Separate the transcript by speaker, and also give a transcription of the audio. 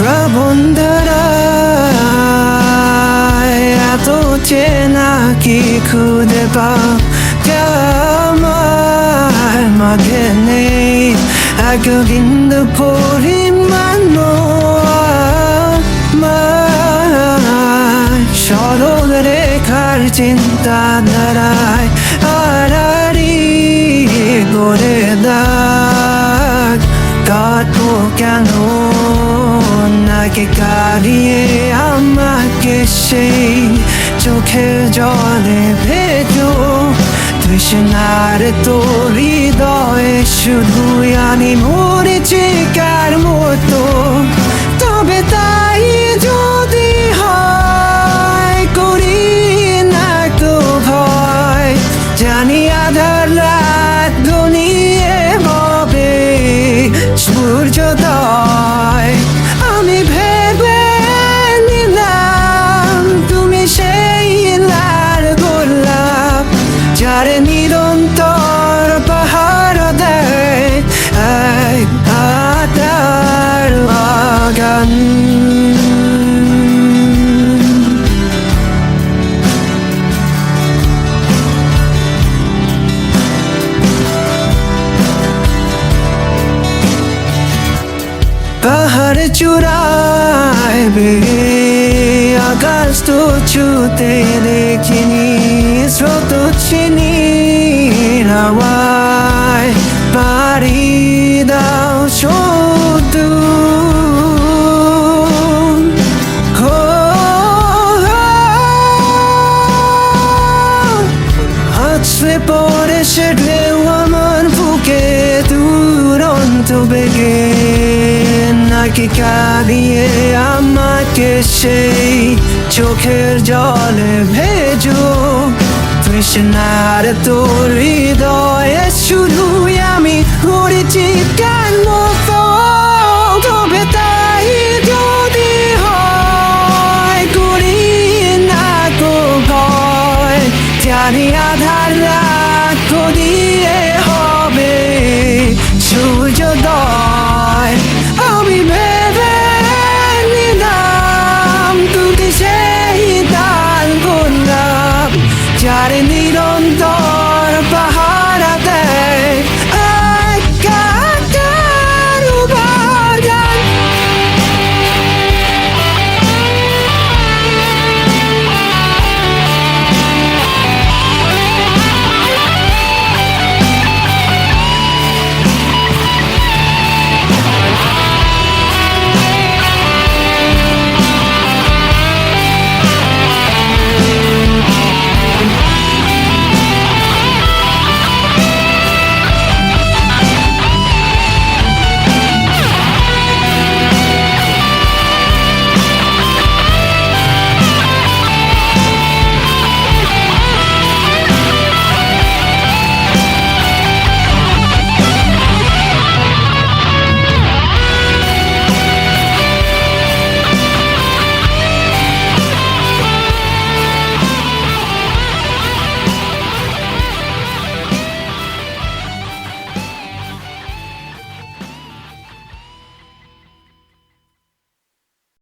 Speaker 1: শ্রাবণ ধারায় এত চেনা কি পাও? যা আমার মাঝে নেই। এক বিন্দু পরিমাণ সরল রেখার চিন্তা ধারায় নাকি কারিয়ে আমাকে সেই চোখে জলে ভেজো। তৃষ্ণার তোর হৃদয়ে শুধু আনি মরেছে কার মতো। যার নিরন্তর পাহাড় দেয় এক আদার বাগান পাহাড় চূড়ায় বে আকাশ তো ছুতে দেখিনি স্রোত চিনি হাওয়ায় পারি দাও পড়ে সে আমার বুকে নাকি আমাকে সেই চোখের জলে ভেজো। তৃষ্ণার তোর Johnny, I